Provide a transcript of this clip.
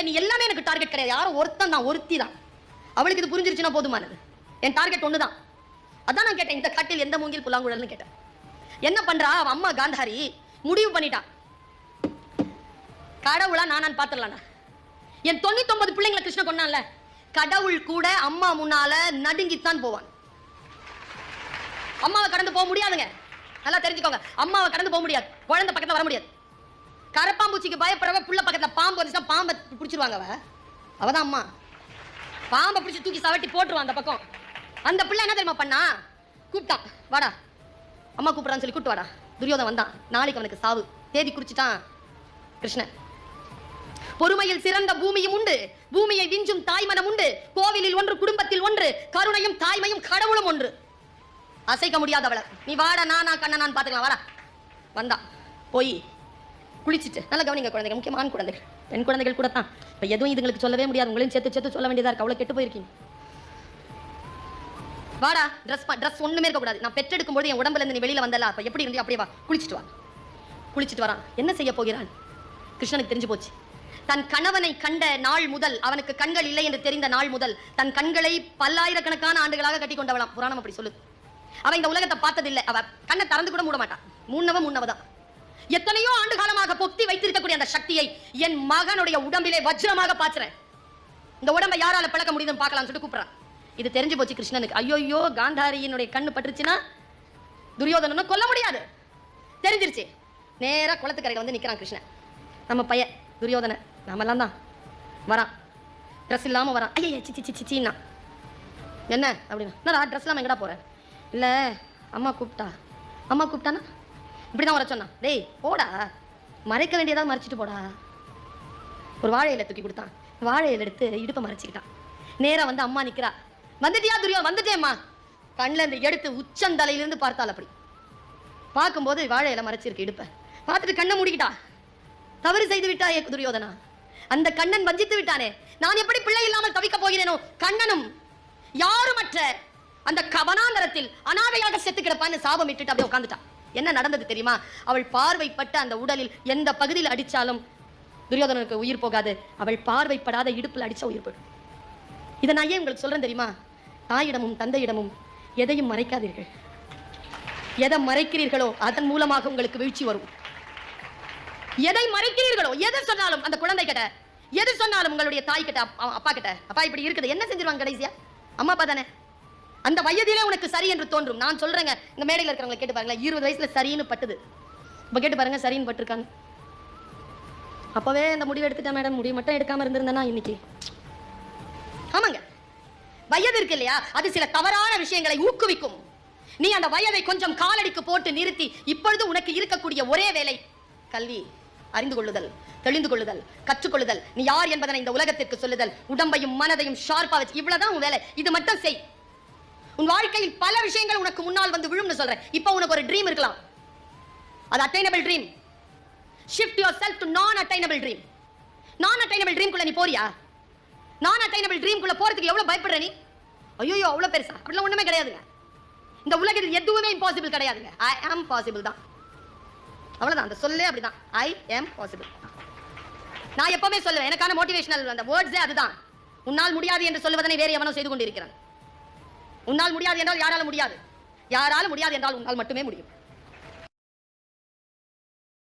நீ எல்லாமே எனக்கு டார்கெட் கிடையாது. யாரும் ஒருத்தன் தான் ஒருத்தி தான். அவளுக்கு இது புரிஞ்சிருச்சுன்னா போதுமானது. என் டார்கெட் ஒன்று தான் அதான் நான் கேட்டேன் இந்த கட்டில் எந்த மூங்கில் புல்லாங்குழல்னு கேட்டேன். என்ன பண்றா? அவ அம்மா காந்தாரி. முடிவு பண்ணிட்டான். கடவுளா நானான்னு பார்த்துடலாண்ணா என் தொண்ணூத்தொன்பது பிள்ளைங்களை கிருஷ்ண கொண்டான்ல கடவுள் கூட அம்மா முன்னால நடுங்கித்தான் போவான். அம்மாவை கடந்து போக முடியாதுங்க. நல்லா தெரிஞ்சுக்கோங்க. அம்மாவை கடந்து போக முடியாது. குழந்தை பக்கத்துல வர முடியாது. கரப்பாம்பூச்சிக்கு பயப்படுறவ புள்ள பக்கத்துல பாம்பு வந்துச்சுன்னா பாம்பை பிடிச்சிருவாங்க அவ. அவதான் அம்மா. பாம்பை பிடிச்சி தூக்கி சவட்டி போட்டுருவான் அந்த பக்கம். அந்த பிள்ளை என்ன தெரியுமா பண்ணா? கூப்பிட்டான் வாடா. அம்மா கூப்பிடுறான்னு சொல்லி கூப்பிட்டு வாடா. துரியோதன் வந்தான். நாளைக்கு அவனுக்கு சாவு. தேதி குறிச்சிட்டான் கிருஷ்ணன். பொறுமையில் சிறந்த பூமியும் உண்டு. பூமியை விஞ்சும் தாய்மனம் உண்டு. கோவிலில் ஒன்று குடும்பத்தில் ஒன்று. கருணையும் தாய்மையும் கடவுளும் ஒன்று. அசைக்க முடியாதவள. நீ வாடா நானா கண்ண நான் பாத்துக்கலாம். வாடா. வந்தா போய் குளிச்சுட்டு. நல்லா கவனிங்க குழந்தைங்க முக்கியமான குழந்தைகள். பெண் குழந்தைகள் கூட தான் இப்போ எதுவும் இதுங்களுக்கு சொல்லவே முடியாது. உங்களையும் சேர்த்து சேர்த்து சொல்ல வேண்டியதாக இருக்கு. அவ்வளோ கெட்டு போயிருக்கீங்க. வாடா ட்ரெஸ் ட்ரெஸ் ஒன்றுமே இருக்கக்கூடாது நான் பெற்றெடுக்கும் போது என் உடம்புல இருந்து நீ வெளியில வந்தல. அப்ப எப்படி இருந்து அப்படியே வா. குளிச்சுட்டு வா. குளிச்சுட்டு வரான். என்ன செய்ய போகிறான்? கிருஷ்ணனுக்கு தெரிஞ்சு போச்சு. தன் கணவனை கண்ட நாள் முதல் அவனுக்கு கண்கள் இல்லை என்று தெரிந்த நாள் முதல் தன் கண்களை பல்லாயிரக்கணக்கான ஆண்டுகளாக கட்டி கொண்டவளாம். புராணம் அப்படி சொல்லுது. அவன் இந்த உலகத்தை பார்த்ததில்லை. அவ கண்ணை திறந்து கூட மூட மாட்டான். முன்னவ தான் எத்தனையோ ஆண்டு காலமாக பொத்தி வைத்திருக்கக்கூடிய அந்த சக்தியை என் மகனுடைய உடம்பிலே வஜ்ரமாக பாய்ச்சுறேன். இந்த உடம்பை யாரால பழக்க முடியுதுன்னு பார்க்கலாம் சொல்லிட்டு கூப்பிடுறான். இது தெரிஞ்சு போச்சு கிருஷ்ணனுக்கு. ஐயோயோ காந்தாரியினுடைய கண்ணு பட்டுருச்சுன்னா துரியோதனனை கொல்ல முடியாது. தெரிஞ்சிருச்சு. நேரா குளத்துக்கரையில் வந்து நிக்கிறான் கிருஷ்ணன். நம்ம பையன் துரியோதன நாமெல்லாம் தான். வரான். ட்ரெஸ் இல்லாம வரான். ஐயா சிச்சி சிச்சி சிச்சின்னா என்ன? அப்படின்னா என்னடா ட்ரெஸ் இல்லாம எங்கடா போற? இல்ல அம்மா கூப்பிட்டா? அம்மா கூப்பிட்டானா? இப்படிதான் வர சொன்னான். டேய் போடா. மறைக்க வேண்டியதா மறைச்சிட்டு போடா. ஒரு வாழை தூக்கி கொடுத்தான். வாழை எடுத்து இடுப்பை மறைச்சிக்கிட்டான். நேரா வந்து அம்மா நிக்கிறா. வந்துட்டியா துரியோ? வந்துட்டேம்மா. கண்ணில் இந்த எடுத்து உச்சந்தலையிலிருந்து பார்த்தாள் அப்படி. பார்க்கும்போது வாழை மறைச்சிருக்கு இடுப்பை. பார்த்துட்டு கண்ணை மூடிக்கிட்டா. தவறு செய்து விட்டாயே துரியோதனா. அந்த கண்ணன் வஞ்சித்து விட்டானே. நான் எப்படி பிள்ளை இல்லாமல் தவிக்க போகிறேனோ? கண்ணனும் யாருமற்ற அந்த கவனாந்தரத்தில் அனாதையாக செத்து கிடப்பான்னு சாபம் இட்டுட்டு அப்படியே உட்காந்துட்டான் என்ன நடந்தது தெரியுமா? அவள் பார்வைப்பட்ட அந்த உடலில் எந்த பகுதியில் அடிச்சாலும் துரியோதனனுக்கு உயிர் போகாது. அவள் பார்வைப்படாத இடுப்புல அடிச்சா உயிர் போயிடும். இதை நான் ஏன் உங்களுக்கு சொல்றேன் தெரியுமா? தாயிடமும் தந்தையிடமும் எதையும் மறைக்காதீர்கள். எதை மறைக்கிறீர்களோ அதன் மூலமாக உங்களுக்கு வீழ்ச்சி வரும். எதை மறைக்கிறீர்களோ எதை சொன்னாலும் அந்த குழந்தை கிட்ட எது சொன்னாலும் உங்களுடைய தாய் கிட்ட அப்பா- அப்பா கிட்ட அப்பா இப்படி இருக்குது என்ன செஞ்சிருவாங்க கடைசியா? அம்மா அப்பா தானே? அந்த வயதிலே உனக்கு சரி என்று தோன்றும். நான் சொல்றேங்க. இந்த மேடையில் இருக்கிறவங்க கேட்டு பாருங்களேன். இருபது வயசுல சரின்னு பட்டுது. இப்ப கேட்டு பாருங்க சரின்னு பட்டிருக்காங்க. அப்பவே அந்த முடிவு எடுத்துட்டேன் மேடம். முடிவு மட்டும் எடுக்காம இருந்திருந்தேன்னா இன்னைக்கு. ஆமாங்க. வயது இருக்கு இல்லையா? அது சில தவறான விஷயங்களை ஊக்குவிக்கும். நீ அந்த வயதை கொஞ்சம் காலடிக்கு போட்டு நிறுத்தி இப்பொழுது உனக்கு இருக்கக்கூடிய ஒரே வேலை கல்வி. அறிந்து கொள்ளுதல் தெளிந்து கொள்ளுதல் கற்றுக்கொள்ளுதல். நீ யார் என்பதனை இந்த உலகத்திற்கு சொல்லுதல். உடம்பையும் மனதையும் ஷார்ப்பா வச்சு இவ்வளவுதான் உன் வேலை. இது மட்டும் செய். உன் வாழ்க்கையில் பல விஷயங்கள் உனக்கு முன்னால் வந்து விழும்னு சொல்றேன். இப்போ உனக்கு ஒரு ட்ரீம் இருக்கலாம். அது attainable dream shift yourself to non attainable dream non attainable ட்ரீம்குள்ள நீ போறியா? நான் அட்டைனபிள் ட்ரீம்குள்ள போறதுக்கு எவ்வளவு பயப்படுற நீ? ஐயோ அவ்வளவு பெருசா? அப்படிலாம் ஒண்ணுமே கிடையாதுங்க. இந்த உலகத்தில் எதுவுமே இம்பாசிபிள் கிடையாதுங்க. ஐ ஆம் பாசிபிள் தான். அவ்வளவுதான். அந்த சொல்லே அப்படிதான். ஐ ஆம் பாசிபிள் நான் எப்பவுமே சொல்லுவேன். எனக்கான மோட்டிவேஷனல் அந்த வேர்ட்ஸே அதுதான். உன்னால் முடியாது என்று சொல்லுவதனை வேறு எவனோ செய்து கொண்டிருக்கிறான். உன்னால் முடியாது என்றால் யாரால முடியாது. யாரால முடியாது என்றால் உன்னால் மட்டுமே முடியும்.